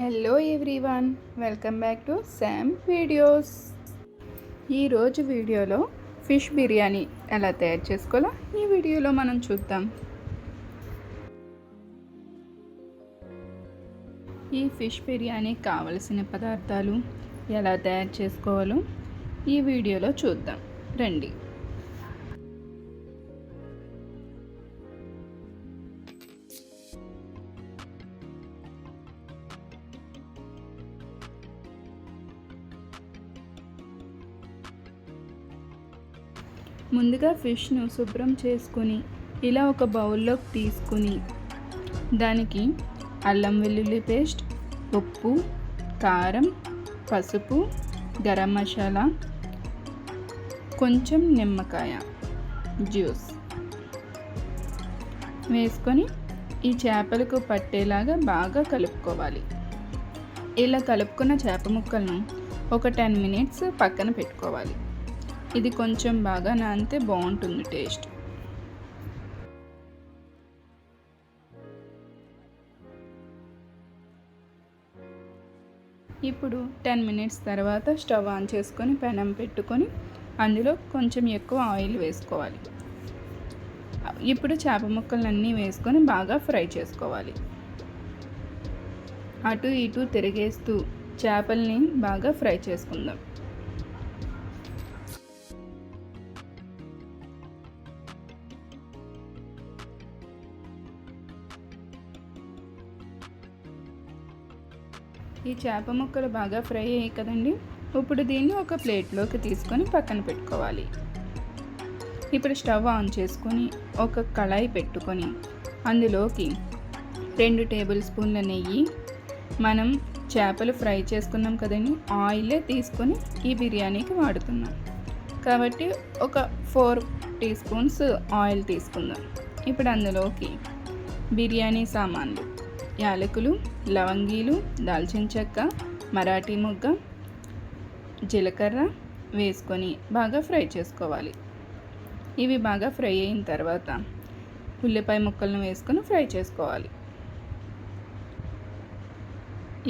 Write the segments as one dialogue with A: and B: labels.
A: Hello everyone welcome back to Sam videos ఈరోజు వీడియోలో fish biryani ఎలా తయారు చేసుకోవాలో ఈ వీడియోలో మనం చూద్దాం. ఈ ఫిష్ బిర్యానీకి కావలసిన పదార్థాలు ఎలా తయారు చేసుకోవాలో ఈ వీడియోలో చూద్దాం. రండి. ముందుగా ఫిష్ను శుభ్రం చేసుకొని ఇలా ఒక బౌల్లోకి తీసుకుని దానికి అల్లం వెల్లుల్లి పేస్ట్ ఉప్పు కారం పసుపు గరం మసాలా కొంచెం నిమ్మకాయ జ్యూస్ వేసుకొని ఈ చేపలకు పట్టేలాగా బాగా కలుపుకోవాలి. ఇలా కలుపుకున్న చేప ముక్కలను ఒక టెన్ మినిట్స్ పక్కన పెట్టుకోవాలి. ఇది కొంచెం బాగా నానితే బాగుంటుంది టేస్ట్. ఇప్పుడు టెన్ మినిట్స్ తర్వాత స్టవ్ ఆన్ చేసుకొని పెనం పెట్టుకొని అందులో కొంచెం ఎక్కువ ఆయిల్ వేసుకోవాలి. ఇప్పుడు చేప ముక్కలన్నీ వేసుకొని బాగా ఫ్రై చేసుకోవాలి. అటు ఇటు తిరిగేస్తూ చేపల్ని బాగా ఫ్రై చేసుకుందాం. ఈ చేప ముక్కలు బాగా ఫ్రై అయ్యాయి కదండి. ఇప్పుడు దీన్ని ఒక ప్లేట్లోకి తీసుకొని పక్కన పెట్టుకోవాలి. ఇప్పుడు స్టవ్ ఆన్ చేసుకొని ఒక కళాయి పెట్టుకొని అందులోకి రెండు టేబుల్ స్పూన్ల నెయ్యి మనం చేపలు ఫ్రై చేసుకున్నాం కదండి ఆయిలే తీసుకొని ఈ బిర్యానీకి వాడుతున్నాం. కాబట్టి ఒక ఫోర్ టీ స్పూన్స్ ఆయిల్ తీసుకుందాం. ఇప్పుడు అందులోకి బిర్యానీ సామాన్లు. యాలకులు లవంగీలు దాల్చిన చెక్క మరాఠీ మొగ్గ జీలకర్ర వేసుకొని బాగా ఫ్రై చేసుకోవాలి. ఇవి బాగా ఫ్రై అయిన తర్వాత ఉల్లిపాయ ముక్కలను వేసుకొని ఫ్రై చేసుకోవాలి.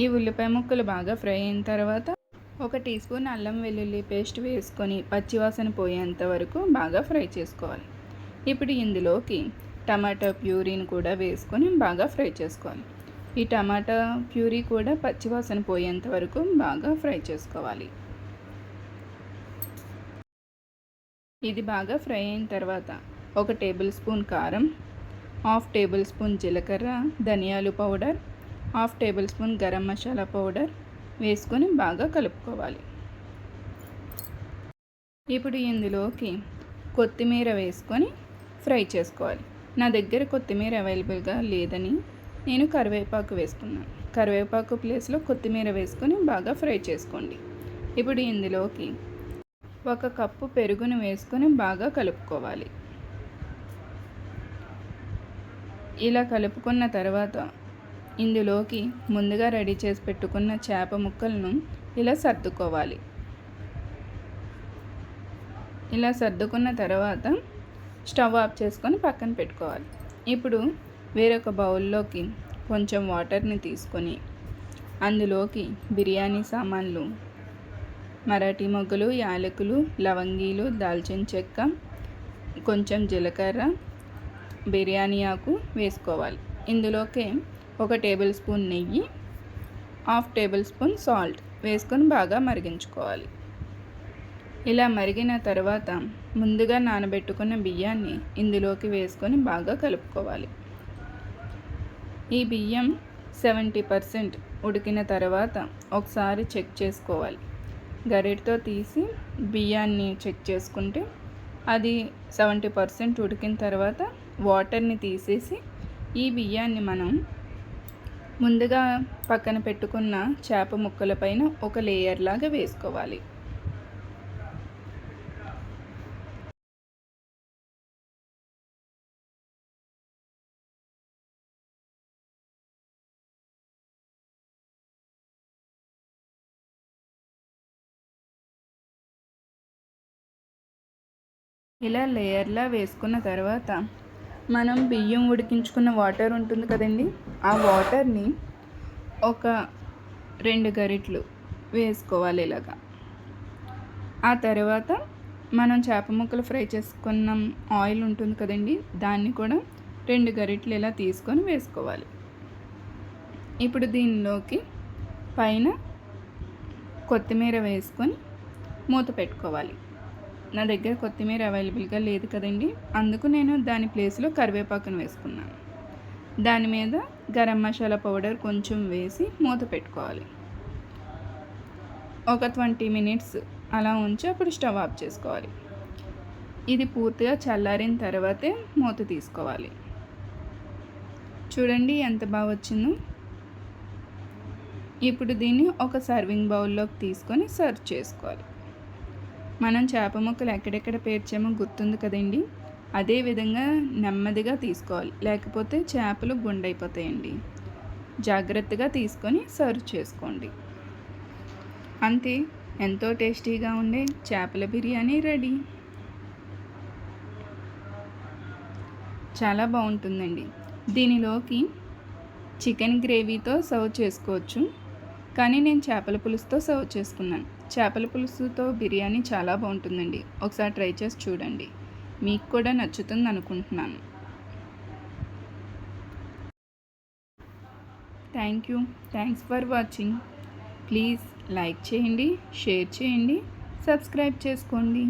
A: ఈ ఉల్లిపాయ ముక్కలు బాగా ఫ్రై అయిన తర్వాత ఒక టీ స్పూన్ అల్లం వెల్లుల్లి పేస్ట్ వేసుకొని పచ్చివాసన పోయేంత వరకు బాగా ఫ్రై చేసుకోవాలి. ఇప్పుడు ఇందులోకి టమాటా ప్యూరీని కూడా వేసుకొని బాగా ఫ్రై చేసుకోవాలి. ఈ టమాటా ప్యూరీ కూడా పచ్చివాసన పోయేంత వరకు బాగా ఫ్రై చేసుకోవాలి. ఇది బాగా ఫ్రై అయిన తర్వాత ఒక టేబుల్ స్పూన్ కారం హాఫ్ టేబుల్ స్పూన్ జీలకర్ర ధనియాలు powder half tablespoon garam masala powder వేసుకొని బాగా కలుపుకోవాలి. ఇప్పుడు ఇందులోకి కొత్తిమీర వేసుకొని ఫ్రై చేసుకోవాలి. నా దగ్గర కొత్తిమీర అవైలబుల్గా లేదని నేను కరివేపాకు వేసుకున్నాను. కరివేపాకు ప్లేస్లో కొత్తిమీర వేసుకొని బాగా ఫ్రై చేసుకోండి. ఇప్పుడు ఇందులోకి ఒక కప్పు పెరుగును వేసుకొని బాగా కలుపుకోవాలి. ఇలా కలుపుకున్న తర్వాత ఇందులోకి ముందుగా రెడీ చేసి పెట్టుకున్న చేప ముక్కలను ఇలా సర్దుకోవాలి. ఇలా సర్దుకున్న తర్వాత స్టవ్ ఆఫ్ చేసుకొని పక్కన పెట్టుకోవాలి. ఇప్పుడు వేరొక బౌల్లోకి కొంచెం వాటర్ని తీసుకొని అందులోకి బిర్యానీ సామాన్లు మరాఠీ మొగ్గలు యాలకులు లవంగీలు దాల్చిన చెక్క కొంచెం జీలకర్ర బిర్యానీ ఆకు వేసుకోవాలి. ఇందులోకి ఒక టేబుల్ స్పూన్ నెయ్యి హాఫ్ టేబుల్ స్పూన్ సాల్ట్ వేసుకొని బాగా మరిగించుకోవాలి. ఇలా మరిగిన తర్వాత ముందుగా నానబెట్టుకున్న బియ్యాన్ని ఇందులోకి వేసుకొని బాగా కలుపుకోవాలి. ఈ బియ్యం సెవెంటీ పర్సెంట్ ఉడికిన తర్వాత ఒకసారి చెక్ చేసుకోవాలి. గరిటతో తీసి బియ్యాన్ని చెక్ చేసుకుంటే అది సెవెంటీ పర్సెంట్ ఉడికిన తర్వాత వాటర్ని తీసేసి ఈ బియ్యాన్ని మనం ముందుగా పక్కన పెట్టుకున్న చేప ముక్కల పైన ఒక లేయర్ లాగా వేసుకోవాలి. ఇలా లేయర్లా వేసుకున్న తర్వాత మనం బియ్యం ఉడికించుకున్న వాటర్ ఉంటుంది కదండి ఆ వాటర్ని ఒక రెండు గరిట్లు వేసుకోవాలి ఇలాగా. ఆ తర్వాత మనం చేప ముక్కలు ఫ్రై చేసుకున్న ఆయిల్ ఉంటుంది కదండి దాన్ని కూడా రెండు గరిట్లు ఇలా తీసుకొని వేసుకోవాలి. ఇప్పుడు దీనిలోకి పైన కొత్తిమీర వేసుకొని మూత పెట్టుకోవాలి. నా దగ్గర కొత్తిమీర అవైలబుల్గా లేదు కదండి. అందుకు నేను దాని ప్లేస్లో కరివేపాకును వేసుకున్నాను. దాని మీద గరం మసాలా పౌడర్ కొంచెం వేసి మూత పెట్టుకోవాలి. ఒక ట్వంటీ మినిట్స్ అలా ఉంచి అప్పుడు స్టవ్ ఆఫ్ చేసుకోవాలి. ఇది పూర్తిగా చల్లారిన తర్వాతే మూత తీసుకోవాలి. చూడండి ఎంత బాగా వచ్చిందో. ఇప్పుడు దీన్ని ఒక సర్వింగ్ బౌల్లోకి తీసుకొని సర్వ్ చేసుకోవాలి. మనం చేప ముక్కలు ఎక్కడెక్కడ పేర్చామో గుర్తుంది కదండి. అదే విధంగా నెమ్మదిగా తీసుకోవాలి. లేకపోతే చేపలు గుండైపోతాయండి. జాగ్రత్తగా తీసుకొని సర్వ్ చేసుకోండి. అంతే. ఎంతో టేస్టీగా ఉండే చేపల బిర్యానీ రెడీ. చాలా బాగుంటుందండి. దీనిలోకి చికెన్ గ్రేవీతో సర్వ్ చేసుకోవచ్చు. కానీ నేను చేపల పులుసుతో సర్వ్ చేసుకున్నాను. చేపల పులుసుతో బిర్యానీ చాలా బాగుంటుందండి. ఒకసారి ట్రై చేసి చూడండి. మీకు కూడా నచ్చుతుంది అనుకుంటున్నాను. Thank you. Thanks for watching. Please like చేయండి షేర్ చేయండి సబ్స్క్రైబ్ చేసుకోండి.